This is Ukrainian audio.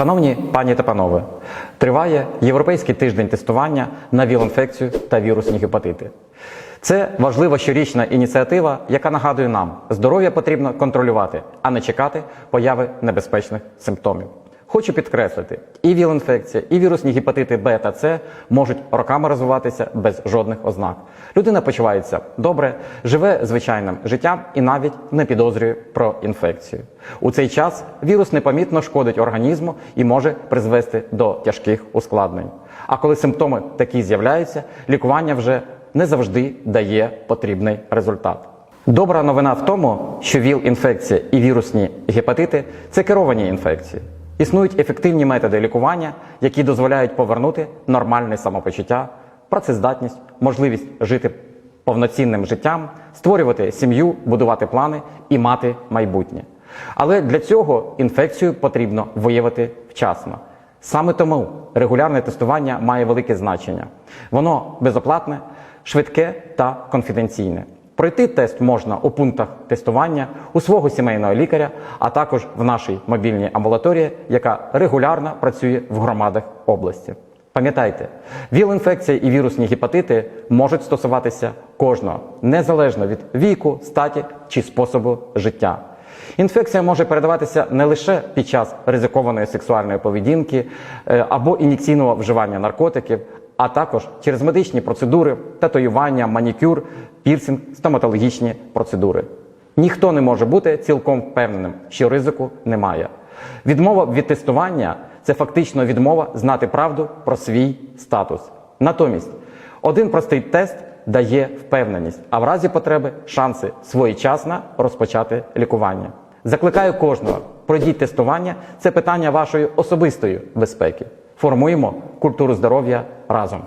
Шановні пані та панове, триває Європейський тиждень тестування на віл-інфекцію та вірусні гепатити. Це важлива щорічна ініціатива, яка нагадує нам, здоров'я потрібно контролювати, а не чекати появи небезпечних симптомів. Хочу підкреслити, і віл-інфекція, і вірусні гепатити Б та С можуть роками розвиватися без жодних ознак. Людина почувається добре, живе звичайним життям і навіть не підозрює про інфекцію. У цей час вірус непомітно шкодить організму і може призвести до тяжких ускладнень. А коли симптоми такі з'являються, лікування вже не завжди дає потрібний результат. Добра новина в тому, що ВІЛ-інфекція і вірусні гепатити це керовані інфекції. Існують ефективні методи лікування, які дозволяють повернути нормальне самопочуття, працездатність, можливість жити повноцінним життям, створювати сім'ю, будувати плани і мати майбутнє. Але для цього інфекцію потрібно виявити вчасно. Саме тому регулярне тестування має велике значення. Воно безоплатне, швидке та конфіденційне. Пройти тест можна у пунктах тестування у свого сімейного лікаря, а також в нашій мобільній амбулаторії, яка регулярно працює в громадах області. Пам'ятайте, ВІЛ-інфекція і вірусні гепатити можуть стосуватися кожного, незалежно від віку, статі чи способу життя. Інфекція може передаватися не лише під час ризикованої сексуальної поведінки е, або ін'єкційного вживання наркотиків, а також через медичні процедури, татуювання, манікюр, пірсинг, стоматологічні процедури. Ніхто не може бути цілком впевненим, що ризику немає. Відмова від тестування це фактично відмова знати правду про свій статус. Натомість, один простий тест дає впевненість, а в разі потреби шанси своєчасно розпочати лікування. Закликаю кожного, пройдіть тестування, це питання вашої особистої безпеки. Формуємо культуру здоров'я разом.